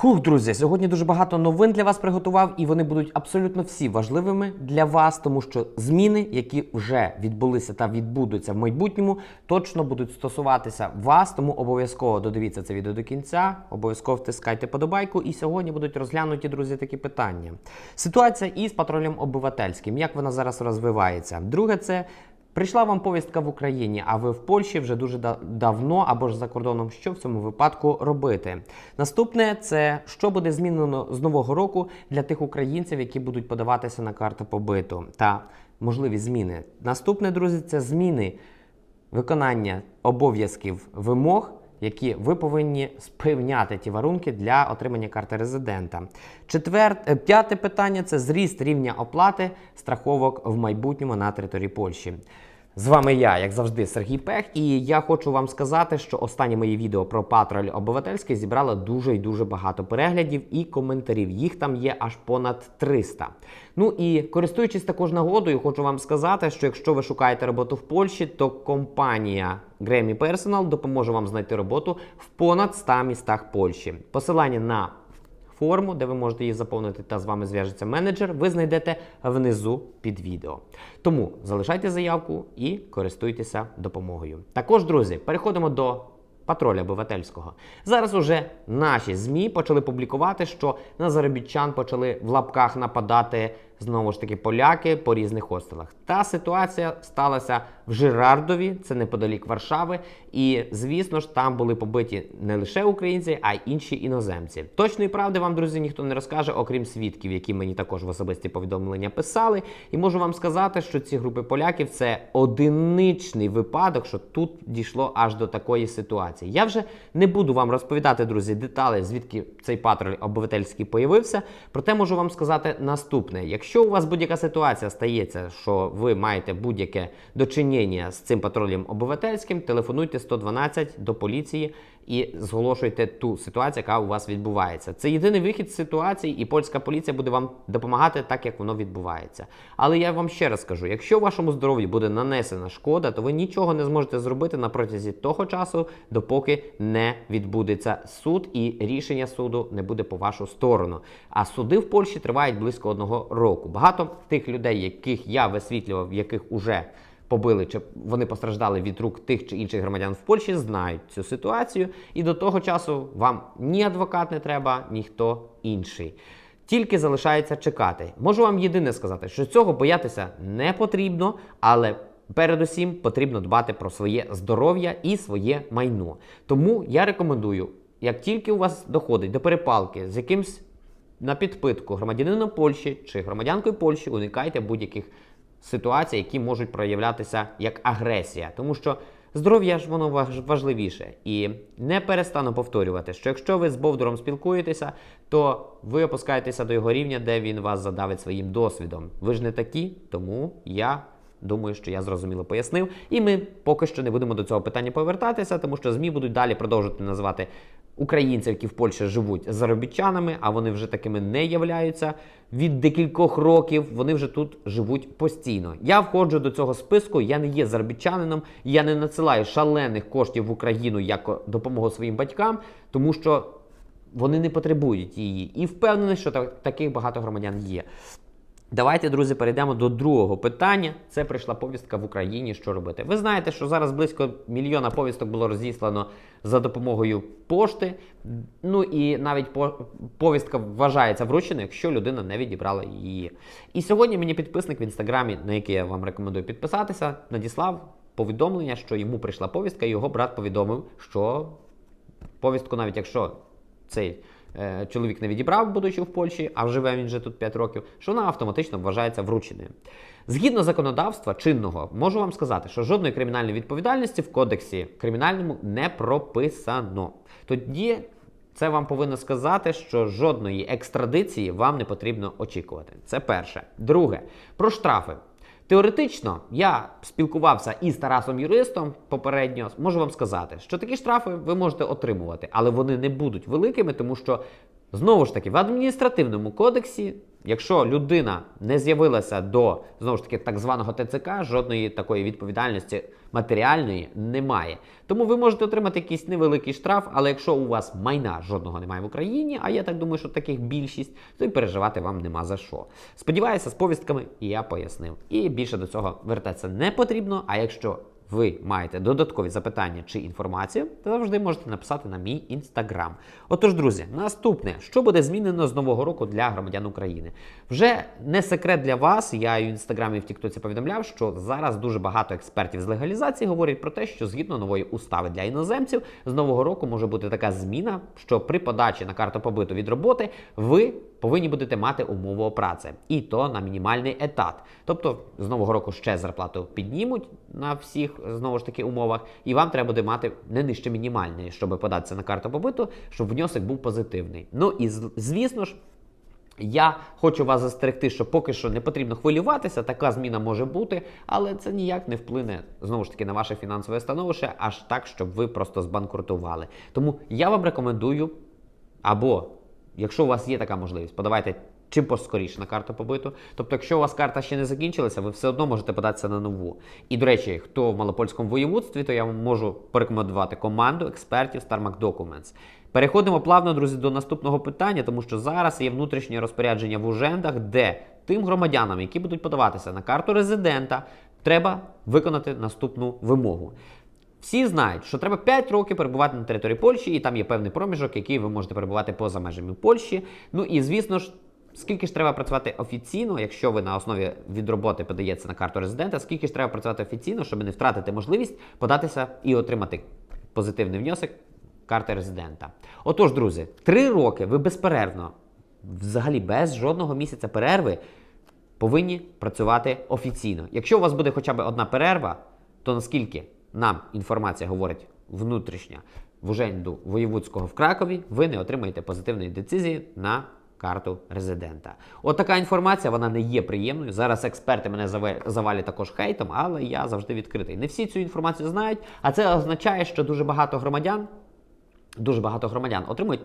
Хух, друзі, сьогодні дуже багато новин для вас приготував, і вони будуть абсолютно всі важливими для вас, тому що зміни, які вже відбулися та відбудуться в майбутньому, точно будуть стосуватися вас. Тому обов'язково додивіться це відео до кінця, обов'язково втискайте подобайку. І сьогодні будуть розглянуті, друзі, такі питання. Ситуація із патрулем обивательським, як вона зараз розвивається. Друге, це Прийшла вам повістка в Україні, а ви в Польщі вже дуже да- давно або ж за кордоном. Що в цьому випадку робити? Наступне це що буде змінено з нового року для тих українців, які будуть подаватися на карту побиту та можливі зміни. Наступне, друзі, це зміни виконання обов'язків вимог. Які ви повинні спевняти ті варунки для отримання карти резидента. Четвер... е, П'яте питання це зріст рівня оплати страховок в майбутньому на території Польщі. З вами я, як завжди, Сергій Пех, і я хочу вам сказати, що останні мої відео про патруль обивательський зібрало дуже і дуже багато переглядів і коментарів. Їх там є аж понад 300. Ну і користуючись також нагодою, хочу вам сказати, що якщо ви шукаєте роботу в Польщі, то компанія Grammy Personal допоможе вам знайти роботу в понад 100 містах Польщі. Посилання на форму, де ви можете її заповнити, та з вами зв'яжеться менеджер, ви знайдете внизу під відео. Тому залишайте заявку і користуйтеся допомогою. Також, друзі, переходимо до патроля обивательського. Зараз уже наші ЗМІ почали публікувати, що на заробітчан почали в лапках нападати знову ж таки поляки по різних хостелах. Та ситуація сталася в Жирардові, це неподалік Варшави. І звісно ж, там були побиті не лише українці, а й інші іноземці. Точної правди вам, друзі, ніхто не розкаже, окрім свідків, які мені також в особисті повідомлення писали. І можу вам сказати, що ці групи поляків це одиничний випадок, що тут дійшло аж до такої ситуації. Я вже не буду вам розповідати, друзі, деталі, звідки цей патруль обивательський появився. Проте можу вам сказати наступне: якщо у вас будь-яка ситуація стається, що ви маєте будь-яке дочинення з цим патрулем обивательським, телефонуйте 112 до поліції і зголошуйте ту ситуацію, яка у вас відбувається. Це єдиний вихід з ситуації, і польська поліція буде вам допомагати так, як воно відбувається. Але я вам ще раз скажу: якщо вашому здоров'ю буде нанесена шкода, то ви нічого не зможете зробити на протязі того часу, допоки не відбудеться суд і рішення суду не буде по вашу сторону. А суди в Польщі тривають близько одного року. Багато тих людей, яких я висвітлював, яких уже побили чи вони постраждали від рук тих чи інших громадян в Польщі, знають цю ситуацію, і до того часу вам ні адвокат не треба, ніхто інший. Тільки залишається чекати. Можу вам єдине сказати, що цього боятися не потрібно, але передусім потрібно дбати про своє здоров'я і своє майно. Тому я рекомендую, як тільки у вас доходить до перепалки з якимсь на підпитку громадянином Польщі чи громадянкою Польщі, уникайте будь-яких ситуацій, які можуть проявлятися як агресія, тому що здоров'я ж воно важливіше. І не перестану повторювати, що якщо ви з Бовдуром спілкуєтеся, то ви опускаєтеся до його рівня, де він вас задавить своїм досвідом. Ви ж не такі, тому я. Думаю, що я зрозуміло пояснив, і ми поки що не будемо до цього питання повертатися, тому що ЗМІ будуть далі продовжувати називати українців, які в Польщі живуть заробітчанами, а вони вже такими не являються. Від декількох років вони вже тут живуть постійно. Я входжу до цього списку. Я не є заробітчанином, я не надсилаю шалених коштів в Україну як допомогу своїм батькам, тому що вони не потребують її. І впевнений, що так- таких багато громадян є. Давайте, друзі, перейдемо до другого питання. Це прийшла повістка в Україні. Що робити? Ви знаєте, що зараз близько мільйона повісток було розіслано за допомогою пошти. Ну і навіть повістка вважається врученою, якщо людина не відібрала її. І сьогодні мені підписник в інстаграмі, на який я вам рекомендую підписатися, надіслав повідомлення, що йому прийшла повістка, і його брат повідомив, що повістку, навіть якщо цей чоловік не відібрав, будучи в Польщі, а живе він вже тут 5 років, що вона автоматично вважається врученою. Згідно законодавства чинного, можу вам сказати, що жодної кримінальної відповідальності в кодексі кримінальному не прописано. Тоді це вам повинно сказати, що жодної екстрадиції вам не потрібно очікувати. Це перше. Друге, про штрафи. Теоретично я спілкувався із Тарасом юристом попередньо. Можу вам сказати, що такі штрафи ви можете отримувати, але вони не будуть великими, тому що знову ж таки в адміністративному кодексі Якщо людина не з'явилася до знову ж таки так званого ТЦК, жодної такої відповідальності матеріальної немає. Тому ви можете отримати якийсь невеликий штраф, але якщо у вас майна жодного немає в Україні, а я так думаю, що таких більшість, то й переживати вам нема за що. Сподіваюся, з повістками я пояснив. І більше до цього вертатися не потрібно. А якщо ви маєте додаткові запитання чи інформацію, то завжди можете написати на мій інстаграм. Отож, друзі, наступне, що буде змінено з нового року для громадян України? Вже не секрет для вас. Я і в інстаграмі і в Тіктоці повідомляв, що зараз дуже багато експертів з легалізації говорять про те, що згідно нової устави для іноземців з нового року може бути така зміна, що при подачі на карту побиту від роботи ви повинні будете мати умову праці, і то на мінімальний етат. Тобто з нового року ще зарплату піднімуть на всіх знову ж таки умовах, і вам треба буде мати не нижче мінімальної, щоб податися на карту побиту, щоб внесок був позитивний. Ну і звісно ж. Я хочу вас застерегти, що поки що не потрібно хвилюватися, така зміна може бути, але це ніяк не вплине знову ж таки на ваше фінансове становище, аж так, щоб ви просто збанкрутували. Тому я вам рекомендую або якщо у вас є така можливість, подавайте чим поскоріше на карту побиту. Тобто, якщо у вас карта ще не закінчилася, ви все одно можете податися на нову. І до речі, хто в малопольському воєводстві, то я вам можу порекомендувати команду експертів StarMac Documents. Переходимо плавно, друзі, до наступного питання, тому що зараз є внутрішнє розпорядження в ужендах, де тим громадянам, які будуть подаватися на карту резидента, треба виконати наступну вимогу. Всі знають, що треба 5 років перебувати на території Польщі, і там є певний проміжок, який ви можете перебувати поза межами Польщі. Ну і звісно ж, скільки ж треба працювати офіційно, якщо ви на основі від роботи подаєте на карту резидента, скільки ж треба працювати офіційно, щоб не втратити можливість податися і отримати позитивний внесок карти резидента. Отож, друзі, 3 роки ви безперервно, взагалі без жодного місяця перерви, повинні працювати офіційно. Якщо у вас буде хоча б одна перерва, то наскільки нам інформація говорить внутрішня в Уженду воєвудського в Кракові, ви не отримаєте позитивної децизії на карту резидента. От така інформація, вона не є приємною. Зараз експерти мене завалять також хейтом, але я завжди відкритий. Не всі цю інформацію знають, а це означає, що дуже багато громадян дуже багато громадян отримують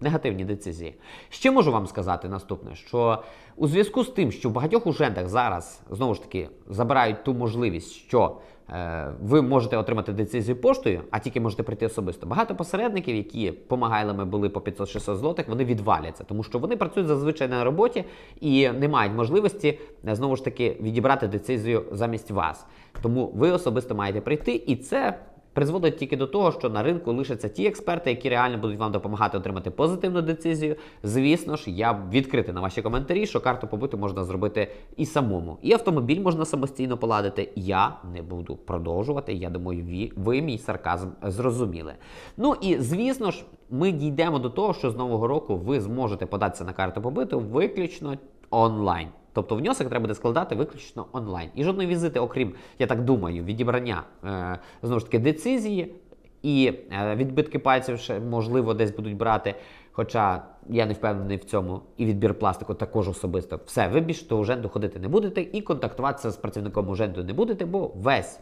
негативні децизії. Ще можу вам сказати наступне: що у зв'язку з тим, що в багатьох ужендах зараз знову ж таки забирають ту можливість, що е, ви можете отримати децизію поштою, а тільки можете прийти особисто. Багато посередників, які помагайлами були по 500-600 злотих, вони відваляться, тому що вони працюють зазвичай на роботі і не мають можливості е, знову ж таки відібрати децизію замість вас. Тому ви особисто маєте прийти, і це призводить тільки до того, що на ринку лишаться ті експерти, які реально будуть вам допомагати отримати позитивну децизію. Звісно ж, я відкритий на ваші коментарі, що карту побиту можна зробити і самому. І автомобіль можна самостійно поладити. Я не буду продовжувати. Я думаю, ви мій сарказм зрозуміли. Ну і звісно ж, ми дійдемо до того, що з нового року ви зможете податися на карту побиту виключно онлайн. Тобто внесок треба буде складати виключно онлайн. І жодної візити, окрім, я так думаю, відібрання е, знову ж таки децизії і е, відбитки пальців ще можливо десь будуть брати. Хоча я не впевнений в цьому, і відбір пластику також особисто. Все, ви більше до уженду ходити не будете і контактуватися з працівником уженду не будете, бо весь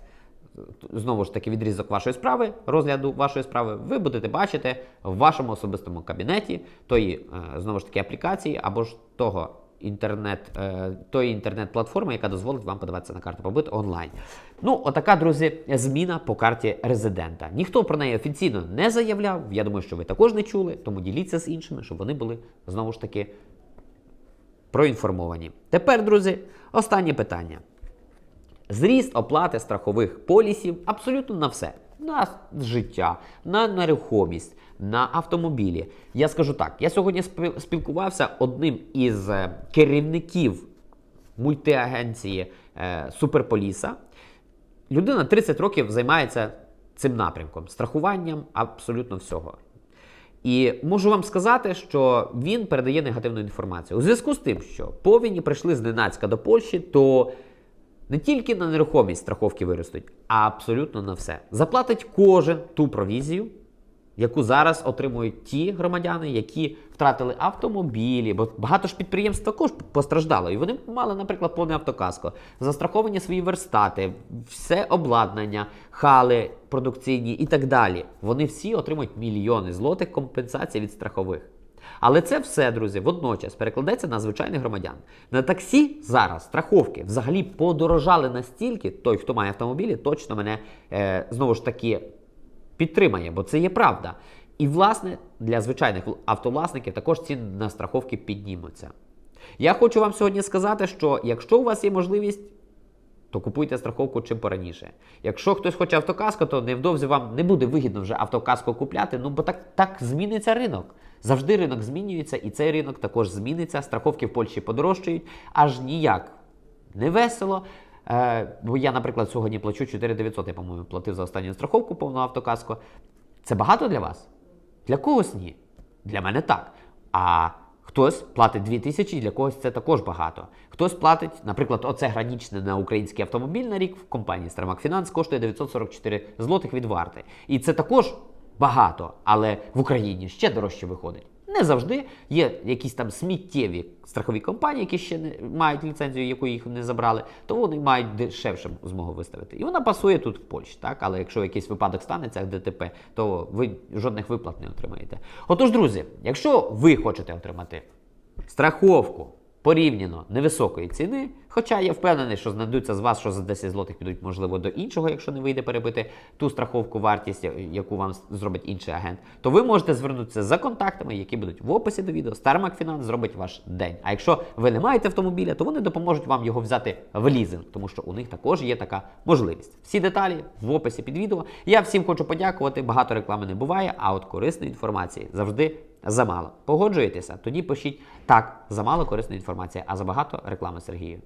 знову ж таки відрізок вашої справи, розгляду вашої справи, ви будете бачити в вашому особистому кабінеті тої е, знову ж таки аплікації або ж того інтернет, е, тої інтернет-платформи, яка дозволить вам подаватися на карту побит онлайн. Ну, отака, друзі, зміна по карті резидента. Ніхто про неї офіційно не заявляв. Я думаю, що ви також не чули, тому діліться з іншими, щоб вони були знову ж таки проінформовані. Тепер, друзі, останнє питання. Зріст оплати страхових полісів абсолютно на все. На життя, на нерухомість, на автомобілі. Я скажу так: я сьогодні спі- спілкувався одним із е, керівників мультиагенції е, Суперполіса. Людина 30 років займається цим напрямком, страхуванням абсолютно всього. І можу вам сказати, що він передає негативну інформацію. У зв'язку з тим, що повені прийшли зненацька до Польщі, то не тільки на нерухомість страховки виростуть, а абсолютно на все. Заплатить кожен ту провізію, яку зараз отримують ті громадяни, які втратили автомобілі, бо багато ж підприємств також постраждало. І вони мали, наприклад, повне автокаско, застраховані свої верстати, все обладнання, хали продукційні і так далі. Вони всі отримують мільйони злотих компенсацій від страхових. Але це все, друзі, водночас перекладеться на звичайних громадян. На таксі зараз страховки взагалі подорожали настільки, той, хто має автомобілі, точно мене е, знову ж таки підтримає, бо це є правда. І, власне, для звичайних автовласників також ціни на страховки піднімуться. Я хочу вам сьогодні сказати, що якщо у вас є можливість, то купуйте страховку чим пораніше. Якщо хтось хоче автокаско, то невдовзі вам не буде вигідно вже автокаско купляти, ну бо так, так зміниться ринок. Завжди ринок змінюється, і цей ринок також зміниться. Страховки в Польщі подорожчають, аж ніяк не весело. Е, бо я, наприклад, сьогодні плачу 4900, я, по-моєму, платив за останню страховку повну автокаско. Це багато для вас? Для когось ні. Для мене так. А хтось платить 2000, для когось це також багато. Хтось платить, наприклад, оце гранічне на український автомобіль на рік в компанії Страмак Фінанс коштує 944 злотих від варти. І це також багато, але в Україні ще дорожче виходить. Не завжди є якісь там сміттєві страхові компанії, які ще не мають ліцензію, яку їх не забрали, то вони мають дешевше змогу виставити. І вона пасує тут в Польщі, так? Але якщо якийсь випадок станеться, ДТП, то ви жодних виплат не отримаєте. Отож, друзі, якщо ви хочете отримати страховку порівняно невисокої ціни, хоча я впевнений, що знайдуться з вас, що за 10 злотих підуть, можливо, до іншого, якщо не вийде перебити ту страховку вартість, яку вам зробить інший агент, то ви можете звернутися за контактами, які будуть в описі до відео. Стармак Фінанс зробить ваш день. А якщо ви не маєте автомобіля, то вони допоможуть вам його взяти в лізинг, тому що у них також є така можливість. Всі деталі в описі під відео. Я всім хочу подякувати. Багато реклами не буває, а от корисної інформації завжди замало. Погоджуєтеся? Тоді пишіть так, замало корисної інформації, а забагато реклами Сергію.